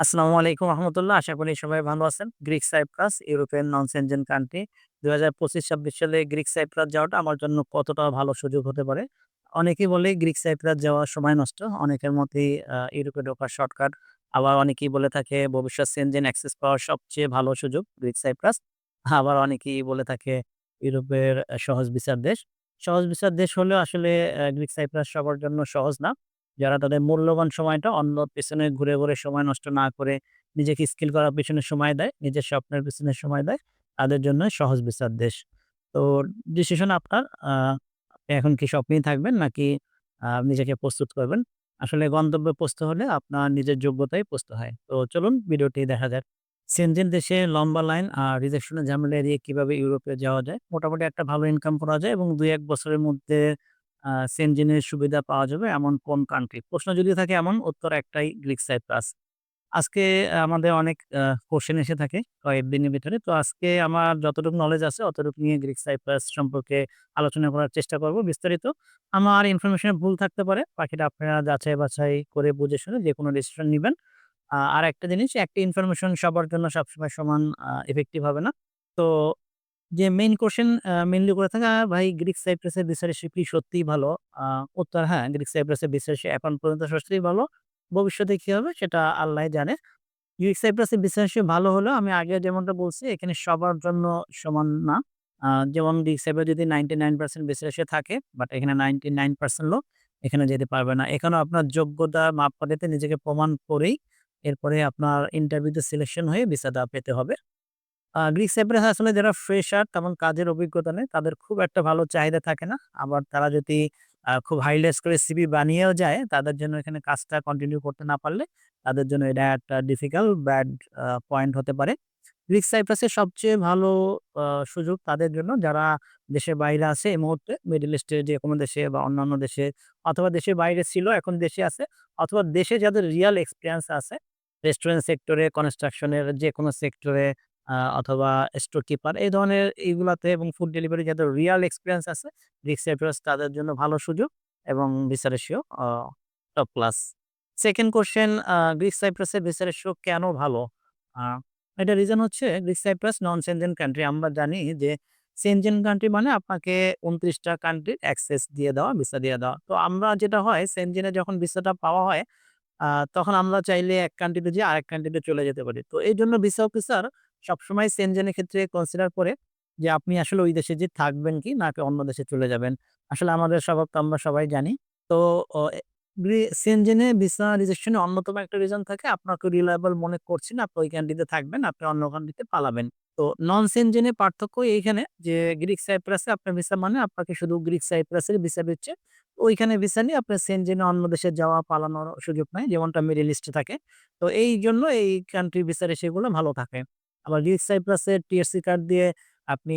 আসসালামু আলাইকুম রহমতুল্লাহ। আশা করি সবাই ভালো আছেন। Greek Cyprus European non Schengen country ২০২৫-২৬ সালে গ্রিক সাইপ্রাস যাওয়াটা আমার জন্য কতটা ভালো সুযোগ হতে পারে। অনেকেই বলে গ্রিক সাইপ্রাস যাওয়া সময় নষ্ট। অনেকের মতেই ইউরোপে ঢোকার শর্টকাট। আবার অনেকেই বলে থাকে ভবিষ্যৎ সেনজেন অ্যাক্সেস পাওয়ার সবচেয়ে ভালো সুযোগ গ্রিক সাইপ্রাস। আবার অনেকেই বলে থাকে ইউরোপের সহজ বিচার দেশ। সহজ বিচার দেশ হলেও আসলে গ্রিক সাইপ্রাস সবার জন্য সহজ না। যারা তাদের মূল্যবান সময়টা অন্য পেছনে ঘুরে, ঘুরে সময় নষ্ট না করে নিজেকে স্কিল করার পেছনে সময় দেয়, নিজের স্বপ্নের পেছনে সময় দেয়, তাদের জন্য সহজ বিচার দেশ। তো ডিসিশন আপনার। আপনি এখন কি স্বপ্নেই থাকবেন নাকি নিজেকে প্রস্তুত করবেন? আসলে গন্তব্যে পৌঁছতে হলে আপনার নিজের যোগ্যতায় পৌঁছতে হয়। তো চলুন ভিডিওটি দেখা যাক। সেনজেন দেশে লম্বা লাইন আর রিজেকশনের ঝামেলা এড়িয়ে কীভাবে ইউরোপে যাওয়া যায়। মোটামুটি একটা ভালো ইনকাম করা যায় এবং ২-১ বছরের মধ্যে সেনজেনের সুবিধা পাওয়া যাবে এমন কোন কান্ট্রি? প্রশ্ন যদি থাকে এমন, উত্তর একটাই গ্রিক সাইপ্রাস। আজকে আমাদের অনেক কোশ্চেন এসে থাকে কয়েকদিনের ভিতরে। তো আজকে আমার যতটুকু নলেজ আছে, অতটুকু নিয়ে গ্রিক সাইপ্রাস সম্পর্কে আলোচনা করার চেষ্টা করব বিস্তারিত। আমার ইনফরমেশন ভুল থাকতে পারে। বাকিটা আপনারা যাচাই-বাছাই করে বুঝে শুনে যে কোনো ডিসিশন নেবেন আর একটা জিনিস, একটা ইনফরমেশন সবার জন্য সবসময় সমান, আ ইফেক্টিভ হবে না। তো যে মেইন কোয়েশ্চেন আ মেইনলি করে থাকে, "আ ভাই গ্রিক সাইপ্রাসের রেসিপি কি সত্যিই ভালো?" উত্তর হ্যাঁ, গ্রিক সাইপ্রাসের রেসিপি এখন পর্যন্ত সত্যিই ভালো। ভবিষ্যতে কি হবে সেটা আল্লাহ জানে। গ্রিক সাইপ্রাসের রেসিপি ভালো হলেও আমি আগে যেমনটা বলছি এখানে সবার জন্য সমান না। যেমন গ্রিক সাইপ্রাস যদি 99% ভিসা রেসিপি থাকে, বাট এখানে 99% লোক এখানে যেতে পারবে না। এখানেও আপনার যোগ্যতা মাপকাঠিতে নিজেকে প্রমাণ করেই এরপরে আপনার ইন্টারভিউতে সিলেকশন হয়ে ভিসাটা পেতে হবে। গ্রিক সাইপ্রাস আসলে যারা ফ্রেশার তেমন কাজের অভিজ্ঞতা নেই, তাদের খুব একটা ভালো চাহিদা থাকে না। আবার তারা যদি খুব হাইলেস করে সিভি বানিয়েও যায়, তাদের জন্য এখানে কাজটা কন্টিনিউ করতে না পারলে তাদের জন্য এটা একটা ডিফিকাল্ট ব্যাড পয়েন্ট হতে পারে। গ্রিক সাইপ্রাসের সবচেয়ে ভালো সুযোগ তাদের জন্য যারা দেশের বাইরে আছে এই মুহূর্তে মিডল ইস্টের যেকোনো দেশে বা অন্যান্য দেশে অথবা দেশের বাইরে ছিল এখন দেশে আছে অথবা দেশে যাদের রিয়াল এক্সপিরিয়েন্স আছে রেস্টুরেন্ট সেক্টরে, কনস্ট্রাকশনের যে কোনো সেক্টরে অথবা স্টোর কিপার এই ধরনের এইগুলাতে এবং ফুড ডেলিভারি যাদের রিয়াল এক্সপেরিয়েন্স আছে, গ্রিক সাইপ্রাস তাদের জন্য ভালো সুযোগ এবং visa ratio top class. Second question uh Greek সাইপ্রাসের visa ratio কেন ভালো? আ এটার রিজন হচ্ছে Greek Cyprus non Schengen country. আমরা জানি যে সেনজেন কান্ট্রি মানে আপনাকে ২৯ টা কান্ট্রির অ্যাক্সেস দিয়ে দেওয়া, ভিসা দিয়ে দেওয়া। তো আমরা যেটা হয় সেনজেনে যখন ভিসাটা পাওয়া হয় তখন আমরা চাইলে এক কান্ট্রিতে যেয়ে আরেক কান্ট্রিতে চলে যেতে পারি। তো এই জন্য ভিসা অফিসার সবসময় সেনজেনের ক্ষেত্রে কনসিডার করে যে আপনি আসলে ওই দেশে যে থাকবেন কি নাকি অন্য দেশে চলে যাবেন। আসলে আমাদের স্বভাব তো আমরা সবাই জানি। তো সেনজেনে ভিসা রিজেকশন অন্যতম একটা রিজন থাকে আপনাকে রিলায়েবল মনে করছি না, আপনি ওই কান্ট্রিতে থাকবেন, আপনি অন্য কান্ট্রিতে পালাবেন। তো নন সেনজেনের পার্থক্য এইখানে যে গ্রিক সাইপ্রাসে আপনার ভিসা মানে আপনাকে শুধু গ্রিক সাইপ্রাসের ভিসা দিচ্ছে। ওইখানে ভিসা নিয়ে আপনার সেনজেনে অন্য দেশে যাওয়া পালানোর সুযোগ নাই যেমনটা মিডল ইস্টে থাকে। তো এই জন্য এই কান্ট্রি ভিসা সেগুলো ভালো থাকে। আবার গ্রিক সাইপ্রাসের টিআরসি কার্ড দিয়ে আপনি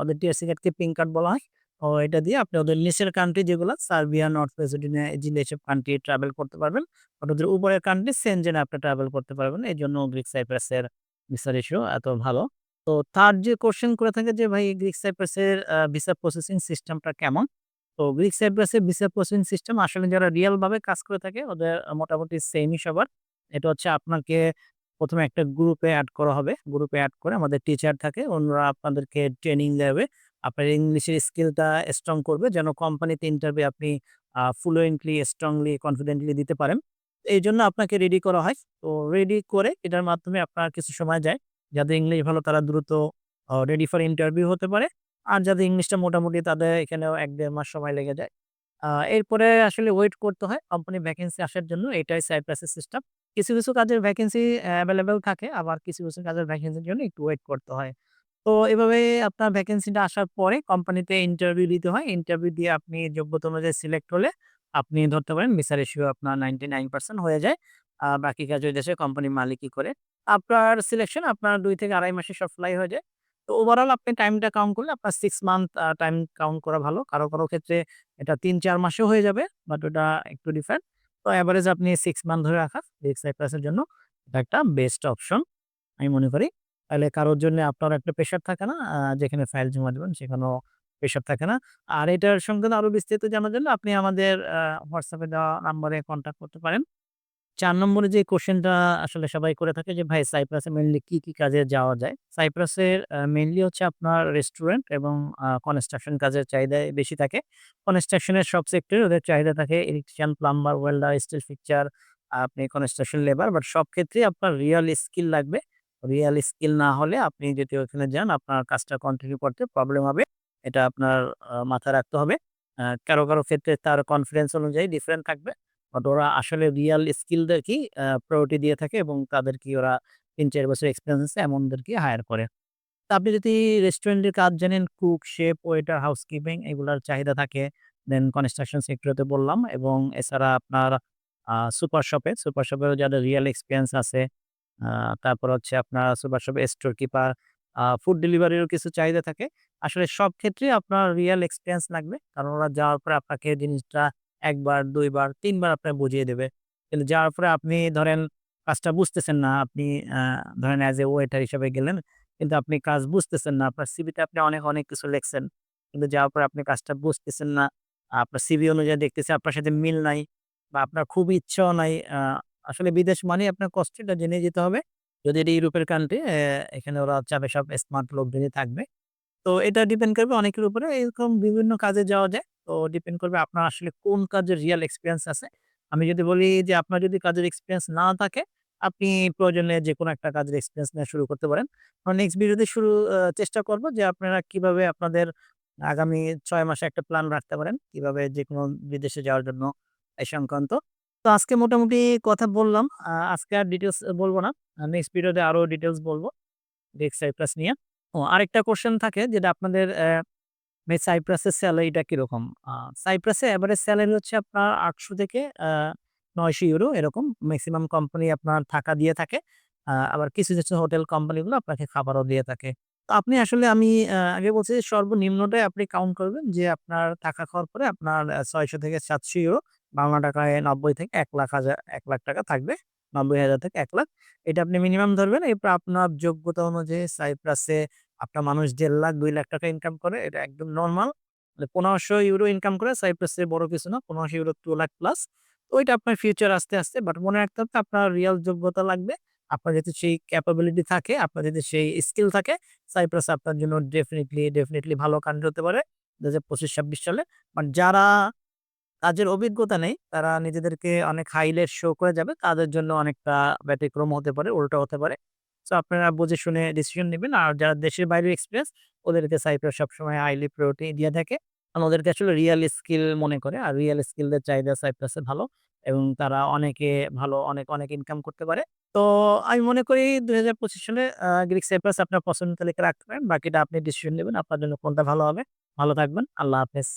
ওদের টিআরসি কার্ডকে পিঙ্ক কার্ড বলা হয়। ও এটা দিয়ে আপনি ওদের নিচের কান্ট্রি যেগুলা সার্বিয়া, নর্থ মেসিডোনিয়া এই যে এসব কান্ট্রি ট্রাভেল করতে পারবেন। ওদের উপরের কান্ট্রি সেনজেনে আপনি ট্রাভেল করতে পারবেন। এই জন্য গ্রিক সাইপ্রাসের ভিসা রেশিও এত ভালো। তো থার্ড যে কোয়েশ্চেন করে থাকে যে ভাই গ্রিক সাইপ্রাসের ভিসা প্রসেসিং সিস্টেমটা কেমন? তো গ্রিক সাইপ্রাসের ভিসা প্রসেসিং সিস্টেম আসলে যারা রিয়াল ভাবে কাজ করে থাকে ওদের মোটামুটি সেমই সবার। এটা হচ্ছে আপনাকে ১ম এ একটা গ্রুপে অ্যাড করা হবে। গ্রুপে অ্যাড করে আমাদের টিচার থাকে। অন্যরা আপনাদেরকে ট্রেনিং দেবে। আপনার ইংলিশের স্কিলটা স্ট্রং করবে যেন কোম্পানিতে ইন্টারভিউ আপনি ফ্লুয়েন্টলি, স্ট্রংলি, কনফিডেন্টলি দিতে পারেন। এই জন্য আপনাকে রেডি করা হয়। তো রেডি করে এটার মাধ্যমে আপনার কিছু সময় যায়। যাদের ইংলিশ ভালো তারা দ্রুত রেডি ফর ইন্টারভিউ হতে পারে। আর যাদের ইংলিশটা মোটামুটি তাদের এখানেও এক দেড় মাস সময় লেগে যায়। এরপরে আসলে ওয়েট করতে হয় কোম্পানি ভ্যাকেন্সি আসার জন্য। এটাই সাইপ্রাসের সিস্টেম। কিছু, কিছু কাজের ভ্যাকেন্সি অ্যাভেলেবেল থাকে। আবার কিছু, কিছু কাজের ভ্যাকেন্সির জন্য একটু ওয়েট করতে হয়। তো এভাবে আপনার ভ্যাকেন্সিটা আসার পরে কোম্পানিতে ইন্টারভিউ দিতে হয়। ইন্টারভিউ দিয়ে আপনি যোগ্যতা অনুযায়ী সিলেক্ট হলে আপনি ধরতে পারেন ভিসা রেশিও আপনার 99% হয়ে যায়। আ বাকি কাজ ওই দেশের কোম্পানির মালিকই করে। আপনার সিলেকশন আপনার দুই থেকে ২.৫ মাসে সব ফ্লাই হয়ে যায়। তো ওভারঅল আপনি টাইমটা কাউন্ট করলে আপনার সিক্স মান্থ টাইম কাউন্ট করা ভালো। কারও, কারও ক্ষেত্রে এটা ৩-৪ মাসেও হয়ে যাবে। বাট ওটা একটু ডিফারেন্ট। তো অ্যাভারেজ আপনি সিক্স মান্থ ধরে রাখা গ্রিক সাইপ্রাসের জন্য এটা একটা বেস্ট অপশন আমি মনে করি। তাহলে কারোর জন্য আপনার একটা প্রেশার থাকে না। যেখানে ফাইল জমা দেবেন সেখানেও প্রেশার থাকে না। আর এটার সঙ্গে আরও বিস্তারিত জানার জন্য আপনি আমাদের হোয়াটসঅ্যাপে দেওয়া নাম্বারে কন্ট্যাক্ট করতে পারেন। ৪ নম্বরে যে কোয়েশ্চেনটা আসলে সবাই করে থাকে যে ভাই সাইপ্রাসে মেইনলি কি, কি কাজে যাওয়া যায়? সাইপ্রাসের আ মেইনলি হচ্ছে আপনার রেস্টুরেন্ট এবং কনস্ট্রাকশন কাজের চাহিদাই বেশি থাকে। কনস্ট্রাকশন এর সব সেক্টরে ওদের চাহিদা থাকে electrician, plumber, welder, steel fixture, আপনি কনস্ট্রাকশন লেবার বাট সব ক্ষেত্রেই আপনার রিয়াল স্কিল লাগবে। রিয়াল স্কিল না হলে আপনি যদি ওখানে যান আপনার কাজটা কন্টিনিউ করতে প্রবলেম হবে। এটা আপনার মাথায় রাখতে হবে। কারও, কারও ক্ষেত্রে তার কনফিডেন্স অনুযায়ী ডিফারেন্ট থাকবে। বাট ওরা আসলে রিয়াল স্কিলদেরকেই প্রায়োরিটি দিয়ে থাকে এবং তাদেরকেই ওরা ৩-৪ বছর এক্সপেরিয়েন্স আছে এমনদেরকেই হায়ার করে। তো আপনি যদি রেস্টুরেন্টের কাজ জানেন কুক, শেফ, ওয়েটার, হাউসকিপিং এগুলার চাহিদা থাকে। দেন কনস্ট্রাকশন সেক্টরে তো বললাম এবং এছাড়া আপনার সুপার শপে, সুপার শপেও যাদের রিয়াল এক্সপেরিয়েন্স আছে। তারপর হচ্ছে আপনার সুপার শপে স্টোর কিপার, ফুড ডেলিভারিরও কিছু চাহিদা থাকে। আসলে সব ক্ষেত্রে আপনার রিয়েল এক্সপেরিয়েন্স লাগবে। কারণ ওরা যাওয়ার পরে আপনাকে জিনিসটা ১ দুইবার ২ বার, ৩ বার আপনার বুঝিয়ে দেবে। কিন্তু যাওয়ার পরে আপনি ধরেন কাজটা বুঝতেছেন না। আপনি ধরেন এজ এ ওয়েটার হিসেবে গেলেন। কিন্তু আপনি কাজ বুঝতেছেন না। আপনার সিভিতে আপনি অনেক, অনেক কিছু লেখছেন। কিন্তু যাওয়ার পরে আপনি কাজটা বুঝতেছেন না। আপনার সিভি অনুযায়ী দেখতেছি আপনার সাথে মিল নাই বা আপনার খুব ইচ্ছাও নাই। আসলে বিদেশ মানেই আপনার কষ্ট এটা জেনে যেতে হবে। যদি এটা ইউরোপের কান্ট্রি এখানে ওরা চাবে সব স্মার্ট লোকদেরই থাকবে। তো এটা ডিপেন্ড করবে অনেকের উপরে। এরকম বিভিন্ন কাজে যাওয়া যায়। তো ডিপেন্ড করবে আপনার আসলে কোন কাজের রিয়াল এক্সপিরিয়েন্স আছে। আমি যদি বলি যে আপনার যদি কাজের এক্সপিরিয়েন্স না থাকে, আপনি প্রয়োজনে যেকোনো একটা কাজের এক্সপিরিয়েন্স নেওয়া শুরু করতে পারেন। নেক্সট ভিডিওতে শুরু চেষ্টা করব যে আপনারা কীভাবে আপনাদের আগামী ছয় মাসে একটা প্ল্যান রাখতে পারেন। কীভাবে যেকোনো বিদেশে যাওয়ার জন্য এই সংক্রান্ত। তো আজকে মোটামুটি কথা বললাম। আজকে আর ডিটেলস বলব না। নেক্সট ভিডিওতে আরও ডিটেইলস বলব। গ্রিক সাইপ্রাস নিয়ে। ও আরেকটা কোয়েশ্চেন থাকে যেটা আপনাদের সাইপ্রাসের স্যালারিটা কীরকম? সাইপ্রাসে এভারেজ স্যালারি হচ্ছে আপনার ৮০০ থেকে নয়শো ইউরো এরকম। ম্যাক্সিমাম কোম্পানি আপনার থাকা দিয়ে থাকে। আবার কিছু, কিছু হোটেল কোম্পানিগুলো আপনাকে খাবারও দিয়ে থাকে। তো আপনি আসলে আমি আগে বলছি যে সর্বনিম্নটাই আপনি কাউন্ট করবেন যে আপনার থাকা খাওয়ার পরে আপনার ছয়শো থেকে ৭০০ ইউরো বাংলা টাকায় ৯০ থেকে ১,০০,০০০ হাজার এক লাখ টাকা থাকবে। ৯০,০০০ থেকে ১,০০,০০০ এটা আপনি মিনিমাম ধরবেন। এরপর আপনার যোগ্যতা অনুযায়ী সাইপ্রাসে আপনার মানুষ দেড় লাখ দুই লাখ টাকা ইনকাম করে। এটা একদম নরমাল। মানে ১৫০০ ইউরো ইনকাম করে সাইপ্রাসের বড় কিছু না। পনেরোশো ইউরো টু লাখ প্লাস। ওইটা আপনার ফিউচার আস্তে, আস্তে বাট মনে রাখতে হবে আপনার রিয়াল যোগ্যতা লাগবে। আপনার যদি সেই ক্যাপাবিলিটি থাকে, আপনার যদি সেই স্কিল থাকে, সাইপ্রাস আপনার জন্য ডেফিনেটলি ডেফিনেটলি ভালো কান্ট্রি হতে পারে ২০২৫-২৬ সালে। বাট যারা কাজের অভিজ্ঞতা নেই, তারা নিজেদেরকে অনেক হাইলাইট শো করে যাবে। তাদের জন্য অনেকটা ব্যতিক্রম হতে পারে, উল্টো হতে পারে। সো আপনারা বুঝে শুনে ডিসিশন নিবেন। আর যারা দেশের বাইরের এক্সপেরিয়েন্স ওদেরকে সাইপ্রাস সবসময় হাইলি প্রায়োরিটি দিয়ে থাকে। কারণ ওদেরকে আসলে রিয়াল স্কিল মনে করে। আর রিয়াল স্কিলদের চাহিদা সাইপ্রাসে ভালো এবং তারা অনেকে ভালো অনেক, অনেক ইনকাম করতে পারে। তো আমি মনে করি ২০২৫ সালে আ গ্রিক সাইপ্রাস আপনার পছন্দের তালিকায় রাখতে পারেন। বাকিটা আপনি ডিসিশন নিবেন। আপনার জন্য কোনটা ভালো হবে। ভালো থাকবেন। আল্লাহ হাফেজ।